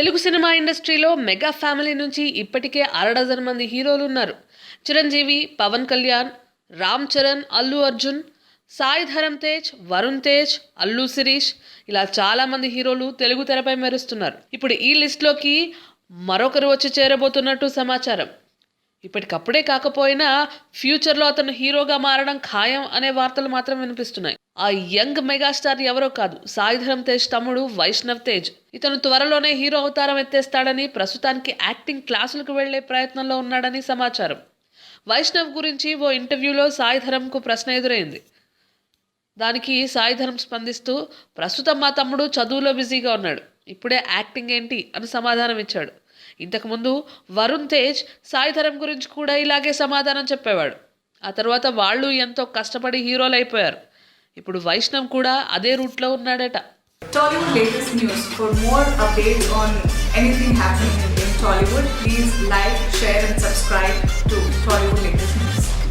Telugu cinema ఇండస్ట్రీలో mega family నుంచి ఇప్పటికే అరడజన్ మంది హీరోలు ఉన్నారు చిరంజీవి పవన్ కళ్యాణ్ రామ్ చరణ్ అల్లు అర్జున్ సాయి ధరమ్ తేజ్ వరుణ్ తేజ్ అల్లు శిరీష్ ఇలా చాలా మంది హీరోలు తెలుగు తెరపై మెరుస్తున్నారు. ఇప్పుడు ఈ లిస్ట్లోకి మరొకరు వచ్చి చేరబోతున్నట్టు సమాచారం. ఇప్పటికప్పుడే కాకపోయినా ఫ్యూచర్లో అతను హీరోగా మారడం ఖాయం అనే వార్తలు మాత్రం వినిపిస్తున్నాయి. ఆ యంగ్ మెగాస్టార్ ఎవరో కాదు సాయిధరం తేజ్ తమ్ముడు వైష్ణవ్ తేజ్. ఇతను త్వరలోనే హీరో అవతారం ఎత్తేస్తాడని ప్రస్తుతానికి యాక్టింగ్ క్లాసులకు వెళ్ళే ప్రయత్నంలో ఉన్నాడని సమాచారం. వైష్ణవ్ గురించి ఓ ఇంటర్వ్యూలో సాయిధరంకు ప్రశ్న ఎదురైంది. దానికి సాయిధరం స్పందిస్తూ ప్రస్తుతం మా తమ్ముడు చదువులో బిజీగా ఉన్నాడు. ఇప్పుడే యాక్టింగ్ ఏంటి? అని సమాధానం ఇచ్చాడు. ఇంతకుముందు వరుణ్ తేజ్ సాయిధరం గురించి కూడా ఇలాగే సమాధానం చెప్పేవాడు. ఆ తర్వాత వాళ్ళు ఎంతో కష్టపడి హీరోలు అయిపోయారు ఇప్పుడు వైష్ణవ్ కూడా అదే రూట్లో ఉన్నాడట Tollywood latest news for more updates on anything happening Tollywood please like share and subscribe to